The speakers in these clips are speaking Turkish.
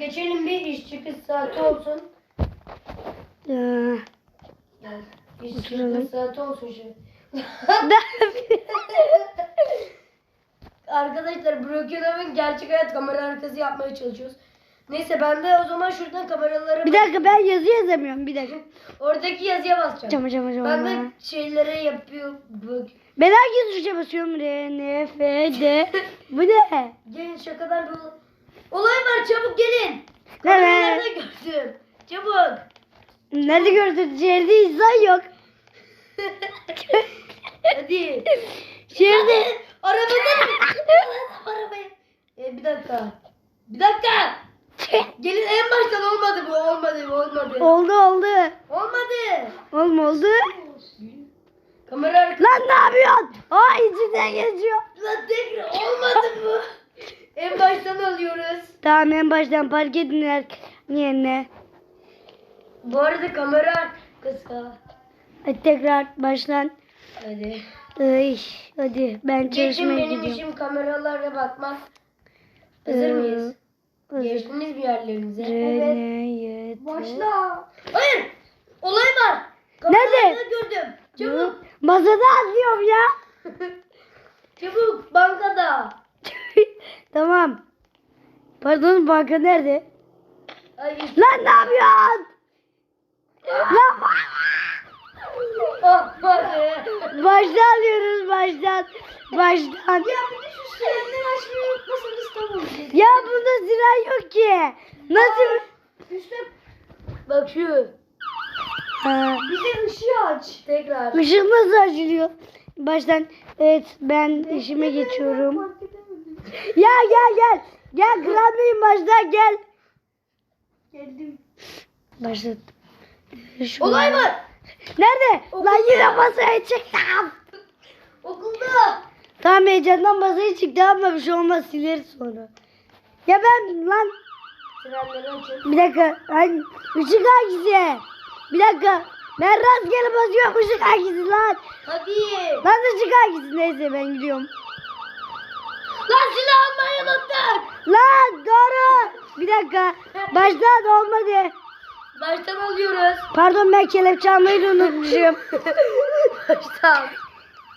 Geçelim bir iş çıkış saati olsun. Ee, Yani iş Oturalım. çıkış saati olsun şimdi. Arkadaşlar Brokenom'un gerçek hayat kamera arkası yapmaya çalışıyoruz. Neyse ben de o zaman şuradan kameralara bir dakika ben yazı yazamıyorum bir dakika. Oradaki yazıya basacağım. Cama cama cama. Ben de şeylere yapıyor. Bak. Ben hangi tuşa basıyorum? R, N, F, D. Bu ne? Gelin şakadan ol- olay var çabuk gelin. Nerede gördüm? Çabuk. Nerede gördün? Şehirde insan yok. Hadi. Şehirde. Arabada Arabayı. E, bir dakika. Bir dakika. Gelin en baştan olmadı bu. Olmadı bu. Olmadı. oldu oldu. Olmadı. Oğlum oldu. Kamera arkası. Lan ne yapıyorsun? Aa içinden geçiyor. Lan tekrar olmadı bu. En baştan alıyoruz. Tamam en baştan park edin yerine. Bu arada kamera arkası. Hadi tekrar başlan. Hadi. Ay, hadi ben Geçin çalışmaya benim gidiyorum. işim kameralara bakmak. Hazır Ee, mıyız? hazır. Geçtiniz mi yerlerinize? R, N, Y, T. Başla. Hayır. Olay var. Nerede? Kameralarda gördüm. Çabuk. Masada atıyorum ya. Çabuk. Bankada. Tamam. Pardon banka nerede? Ay. Lan ne yapıyorsun? Lan baştan alıyoruz baştan. Baştan. Ya bir de şu sirenleri açmayı unutmasanız tamam. Ya bunda silah yok ki. Nasıl? Üstte. Bak şu. Ha, Bir de ışığı aç. Tekrar. ışık nasıl açılıyor? Baştan. Evet ben işime geçiyorum. Ya gel gel. Gel Kral Bey'im baştan gel. Geldim. Başlat. Şu- Olay var. Nerede? Okulda. Lan yine masaya çıktım. Okulda. Tamam heyecandan masaya çıktı ama bir şey olmaz sileriz sonra. Ya ben lan bir dakika. Lan ışık hangisi? Bir dakika. Ben rastgele basıyorum ışık hangisi lan? Hadi. Lan ışık hangisi? Neyse ben gidiyorum. Lan silah almayı unuttuk. Lan doğru. Bir dakika. Baştan olmadı. Baştan alıyoruz. Pardon ben kelepçe almayı da unutmuşum. Baştan.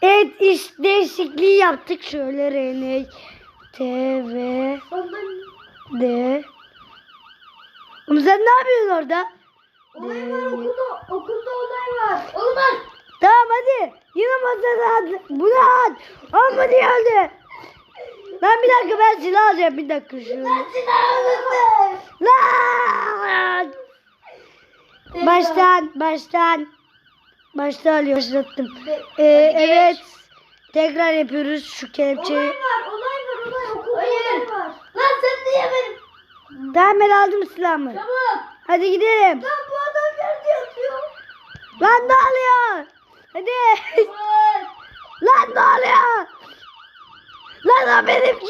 Evet iş değişikliği yaptık. Şöyle R, T, V, D. Oğlum sen ne yapıyorsun orada? Olay var okulda. Okulda olay var. Olmaz. Tamam hadi. Yine masada at. Bunu at. Ama geldi. Lan bir dakika ben silah alacağım. Bir dakika şu. Silah alındı. Lan. Baştan, baştan. Baştan alıyor. Başlattım. Ee, evet. Tekrar yapıyoruz şu kelepçeyi. Olay var. Olay var. Olay. Okulda Hayır. var. Lan sen niye benim? Tamam ben aldım silahımı. Çabuk. Hadi gidelim. Lan bu adam nerede yatıyor? Lan ne oluyor? Hadi. Çabuk. Lan ne oluyor? Lan o benimki.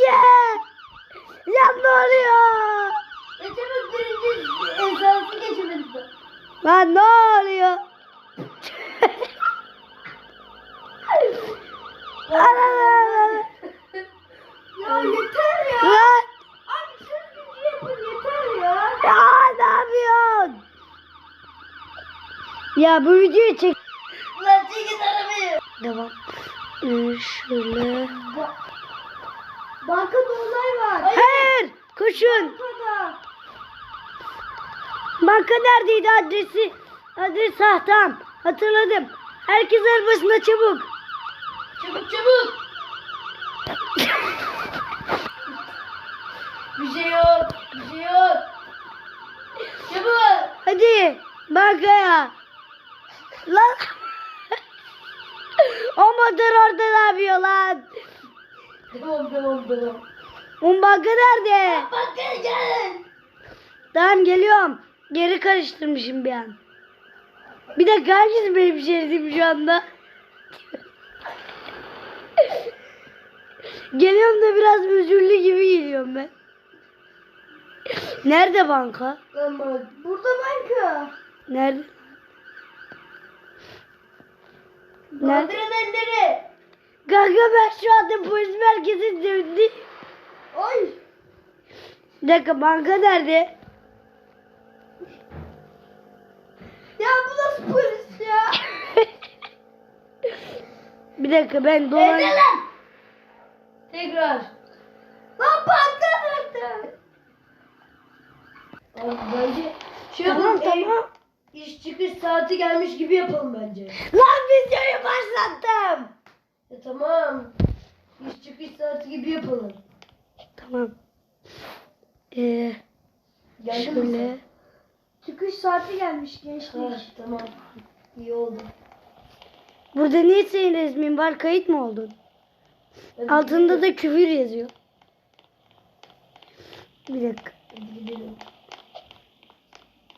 Ya ne oluyor? Çabuk birinci esası geçemedik. Lan ne oluyor? Ana, Ya yeter ya. Lan Abi siz gücü yapın yeter ya. ya ne yapıyorsun? Ya bu videoyu çek. Lan çekin arabayı. Devam. Ee, şöyle. Ba Bankada olay var. Hayır. Koşun. Bankada. Banka neredeydi adresi? Adres ha tamam. Hatırladım. Herkes arabasına çabuk. Çabuk çabuk. bir şey yok. Bir şey yok. Çabuk. Hadi bankaya. Lan. o motor orada ne yapıyor lan? Banka nerede? Bankaya gelin. Tamam geliyorum. Geri karıştırmışım bir an. Bir dakika hangisi benim şeridim şu anda? Geliyorum da biraz özürlü gibi geliyorum ben. Nerede banka? Burada banka. Nerede? Nerede? Elleri. Kanka ben şu anda polis merkezinde döndüm. Ay. Bir dakika banka nerede? Ya bu nasıl polis ya? Bir dakika ben dolan... Ede lan. Tekrar. Lan patladı. Abi bence şey Tamam yapalım, tamam. iş çıkış saati gelmiş gibi yapalım bence. Lan videoyu başlattım. Ya tamam. İş çıkış saati gibi yapalım. Tamam. Ee, Geldin mi şöyle. Çıkış saati gelmiş sen? gençler. Ha, tamam. İyi oldu. Burada niye senin resmin var? Kayıt mı oldun? Hadi Altında gidelim. da küfür yazıyor. Bir dakika. Hadi gidelim.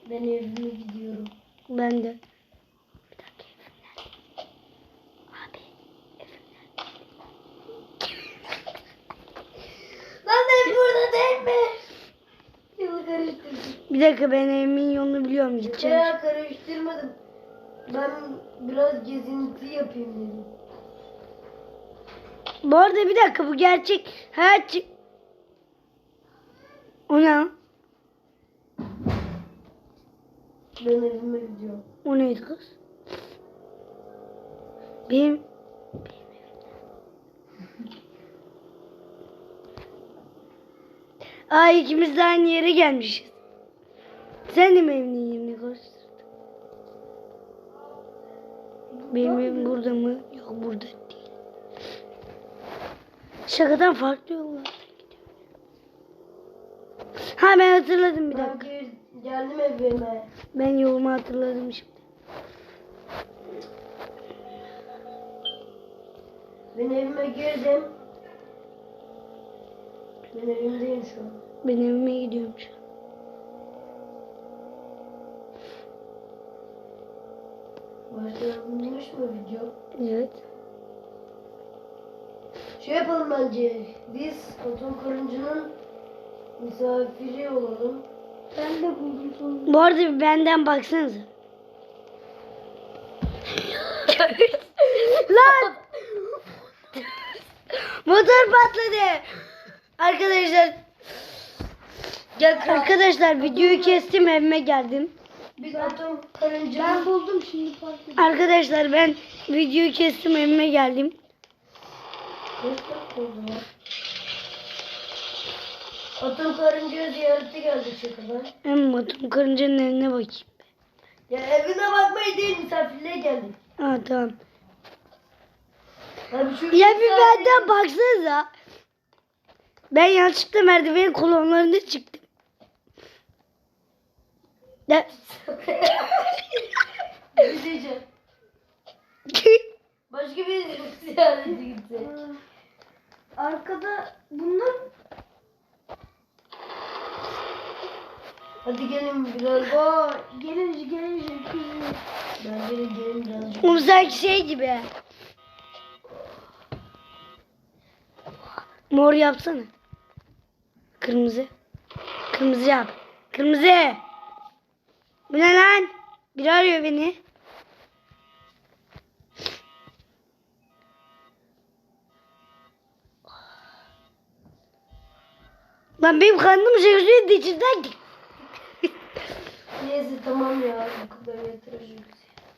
Ben evime gidiyorum. Ben de. Bir dakika evimden. Abi evimden. Lan ev burada değil mi? Yılı karıştırdım. Bir dakika ben evimin yolunu biliyorum gideceğim. Ya karıştırmadım. Ben biraz gezinti yapayım dedim. Bu arada bir dakika bu gerçek. Ha çı- O ne? Ben evime gidiyorum. O neydi kız? Benim Ay ikimiz de aynı yere gelmişiz. Sen de mi evinin yerini gösterdin? Benim evim burada mı? Yok burada değil. Şakadan farklı gidiyor. Ha ben hatırladım bir dakika. gel- geldim evime. Ben yolumu hatırladım şimdi. Ben evime girdim. Ben evimdeyim şu an. Ben evime gidiyorum şu an. Mı video? Evet. Şey yapalım bence. Biz Atom Karıncı'nın misafiri olalım. Ben de buldum sonunda. Bu arada bir benden baksanıza. Lan! Motor patladı. Arkadaşlar Gel arkadaşlar videoyu kestim evime geldim. Ben buldum şimdi fark ettim. Arkadaşlar ben videoyu kestim evime geldim. Atom Karıncı'ya ziyarete geldik şakadan. Hem motor karıncanın evine bakayım. Ya evine bakmaya değil misafirliğe geldik. Ha tamam. Abi şu Ya bir misafir- benden baksanıza. Ben yanlışlıkla merdivenin kolonlarına çıktım. Diyeceğim. Başka bir ziyarete gitse. Arkada bunlar Hadi gelin biraz. o gelince gelince kızım. Bence de gelin birazcık. Sanki şey gibi. Mor yapsana. Kırmızı. Kırmızı yap. Kırmızı. Bu ne lan? Biri arıyor beni. Lan benim karnım şaşırdı içinden. Neyse tamam ya. Bu kadar yeter.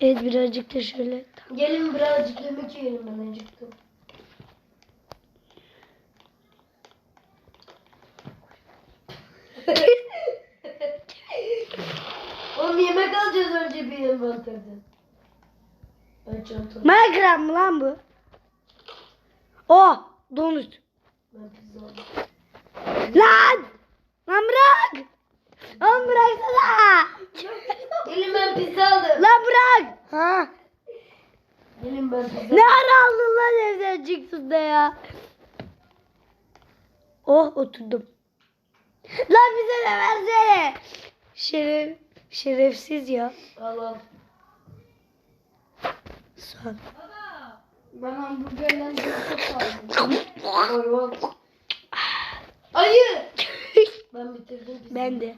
Evet birazcık da şöyle. Gelin birazcık yemek yiyelim ben acıktım. Oğlum yemek alacağız envanterden. Ben çantamı. Minecraft mı lan bu? Oh donut. Ben pizza aldım. Lan! Lan bırak! Lan bıraksana! Gelin ben pizza aldım. Lan bırak! Ha? Gelin ben pizza Ne ara aldın lan evden çıktın da ya? Oh oturdum. Lan bize de versene. Şeref, şerefsiz ya. Al al. Ol. Ben hamburgerden çok aldım. Ayı. Ben bitirdim. Ben de.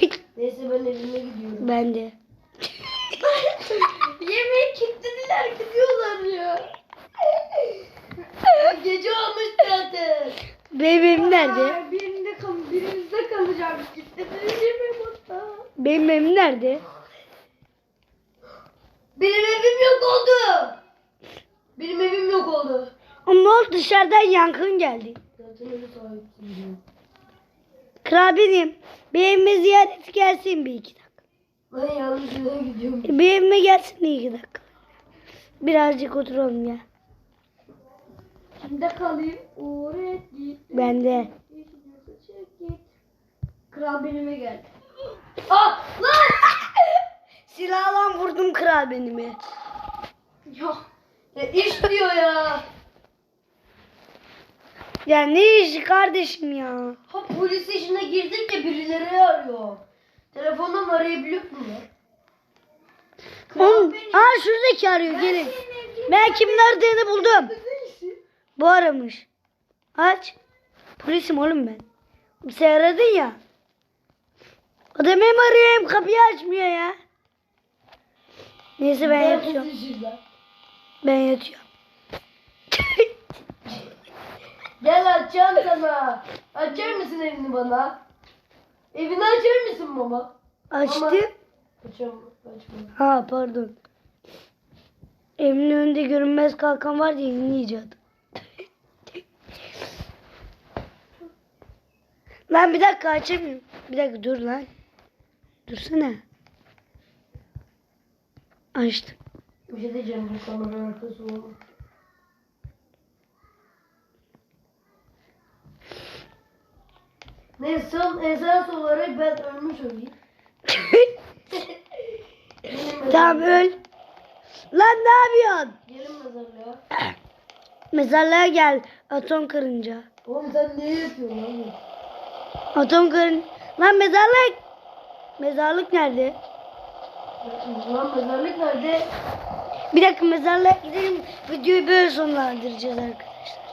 Neyse ben evime gidiyorum. Ben de. Yemeği kilitlediler gidiyorlar ya. Gece olmuş zaten. Benim evim nerede? Birinde kal birimizde kalacağım. Gitti benim Benim evim nerede? Benim evim yok oldu. Benim evim yok oldu. Ama ne oldu dışarıdan yankın geldi. Benim. Bir evime ziyaret gelsin bir iki dakika. Ben yanlış yere gidiyorum. Bir evime gelsin bir iki dakika. Birazcık oturalım ya. Kimde kalayım? Oraya git. Ben de. Çek git. Kral benime geldi. Ah lan! Silahla vurdum kral benimi. Ya. Ya iş diyor ya. Ya ne işi kardeşim ya? Ha polis işine girdik de birileri arıyor. Telefondan arayabiliyor musun? Oğlum, aa şuradaki arıyor gelin. Ben kimin aradığını buldum. Bu aramış. Aç. Polisim oğlum ben. Sen aradın ya. Hem arıyor hem kapıyı açmıyor ya. Neyse ben yatıyorum. Ben yatıyorum. Gel açacağım sana. Açar mısın evini bana? Evini açar mısın baba? Açtım. Açamam. Açmam. Ha pardon. Evimin önünde görünmez kalkan var yeni icat. lan bir dakika açamıyorum. Bir dakika dur lan. Dursana. Açtım. Bir şey diyeceğim bu kamera arkası olur. Neyse esas olarak ben ölmüş olayım. Tamam öl. Lan ne yapıyorsun? Gelin mezarlığa. Mezarlığa gel. Atom karınca. Oğlum sen ne yapıyorsun lan? Atom karınca. Lan mezarlık. Mezarlık nerede? Mezarlık nerede? Bir dakika mezarlığa gidelim. Videoyu böyle sonlandıracağız arkadaşlar.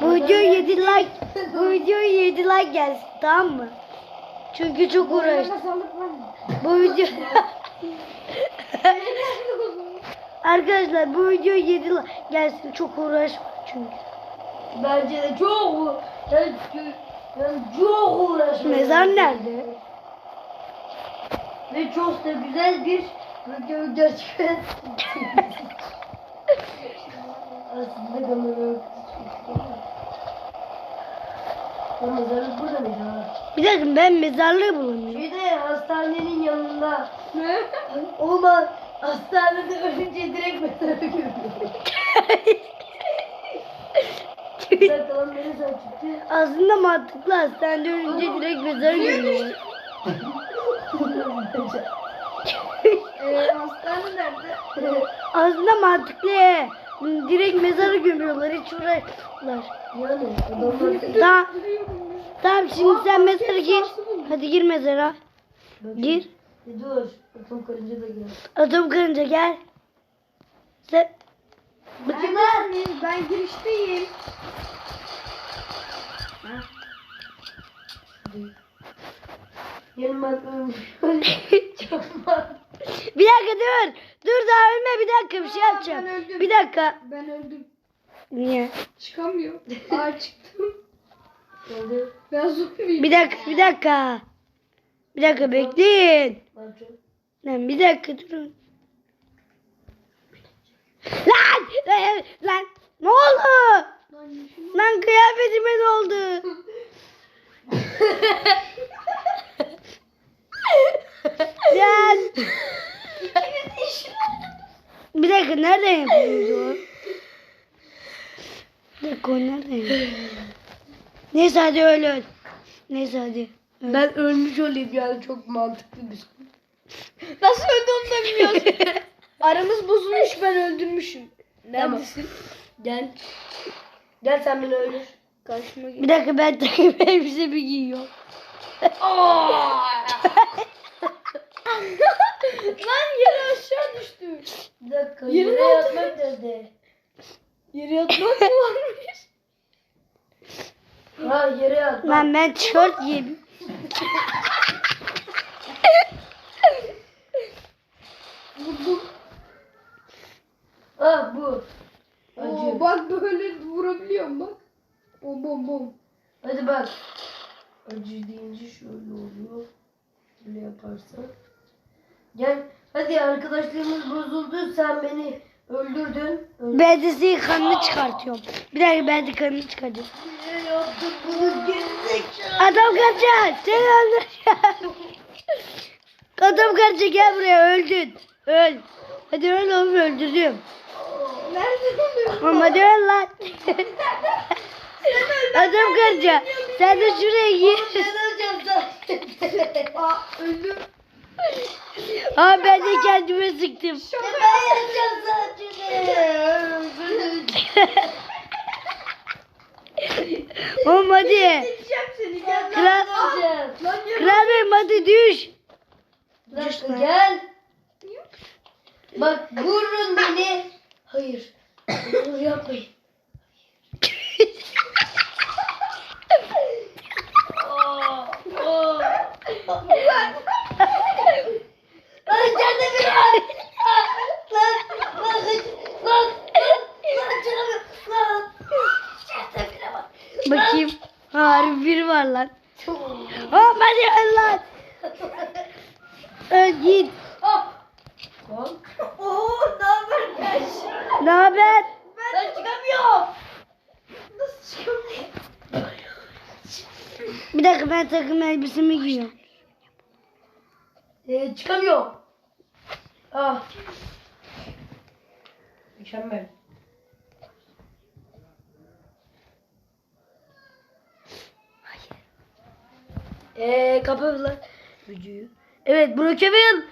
Bu video 7 like. Bu video 7 like gelsin tamam mı? Çünkü çok uğraştım. Bu video Arkadaşlar bu video 7 like gelsin çok uğraşma çünkü. Bence de çok yani, yani çok uğraşmadım. Mezar nerede? Ve çok da güzel bir video gerçekten. Aslında kamera Ya mezarlık burada mıydı ha? Bir dakika ben mezarlığı bulamıyorum. Şeyde hastanenin yanında. Olma hastanede ölünce direkt mezara görüyor. Bir dakika lan beni sen çıktı. Aslında mantıklı hastanede ölünce direkt mezarı görüyor. Eee hastane nerede? Aslında mantıklı. Direkt mezarı gömüyorlar hiç uğraşmıyorlar. yani adamlar Tamam. Tamam şimdi sen mezara gir. Hadi gir mezara. Gir. Bir dur. Atom karınca da gel. Atom karınca gel. Sen Neredesiniz? Ben girişteyim. Çakma. bir dakika dur. Dur daha ölme bir dakika bir şey Aa, yapacağım. ben öldüm. Bir dakika. Ben öldüm. Niye? Çıkamıyorum. Aa çıktım. Ben zombiyim. Bir dakika bir dakika. Bir dakika bekleyin. Lan bir dakika durun. Lan! Lan! Lan! Ne oldu? Lan kıyafetime ne oldu? Lan! Bir dakika o? Bir dakika yapıyoruz? Neyse hadi öyle öl. Neyse hadi. Ben ölmüş olayım yani çok mantıklı bir şey. Nasıl öldü onu da bilmiyoruz. Aramız bozulmuş ben öldürmüşüm. Neredesin? Gel. Gel sen beni öldür. Karşıma gel. Bir dakika ben takım elbise bir giyiyorum. Lan yere aşağı düştü. Bir dakika. Yere altına- yatmak nerede? Yere yatmak mı varmış? Ha yere yatmak. Lan ben tişört giydim. Vurdum. Ah bu. Acı. Oo, bak böyle vurabiliyorum bak. Bom bom bom. Hadi bak. Acı deyince şöyle oluyor. Şöyle yaparsan. Gel. Hadi arkadaşlığımız bozuldu. Sen beni öldürdün. Öldürdün. Ben de senin kanını çıkartıyorum. Bir dakika ben de kanını çıkartıyorum. Niye yaptın bunu gerizekalı? Adam kaçacak. Seni öldüreceğim. Adam kaçacak gel buraya öldün. Öl. Hadi öl oğlum öldürdüm. Nerede? Oğlum hadi öl lan. Adam kaçacak. Sen de şuraya gir. Ben öleceğim zaten. Aa öldüm. Aa ben de kendime sıktım. Oğlum hadi. Kral, kral benim hadi düş. Dakika, Gel. Bak vurun beni. Hayır. Bunu yapmayın. Aa, aa. Lan içeride biri var. Aa, Lan, lan, lan, lan, lan, canım, lan. İçeride biri var. Bakayım. Harbi biri var lan. Oğlum hadi öl lan. Öl git. Lan. Oo, ne haber kardeşim? Ne haber? Ben çıkamıyorum. Nasıl çıkamıyorum? Bir dakika ben takım elbisemi giyiyorum. Ee, çıkamıyorum. Ah. Mükemmel. Eee kapı lan. Videoyu. Evet Burak Evin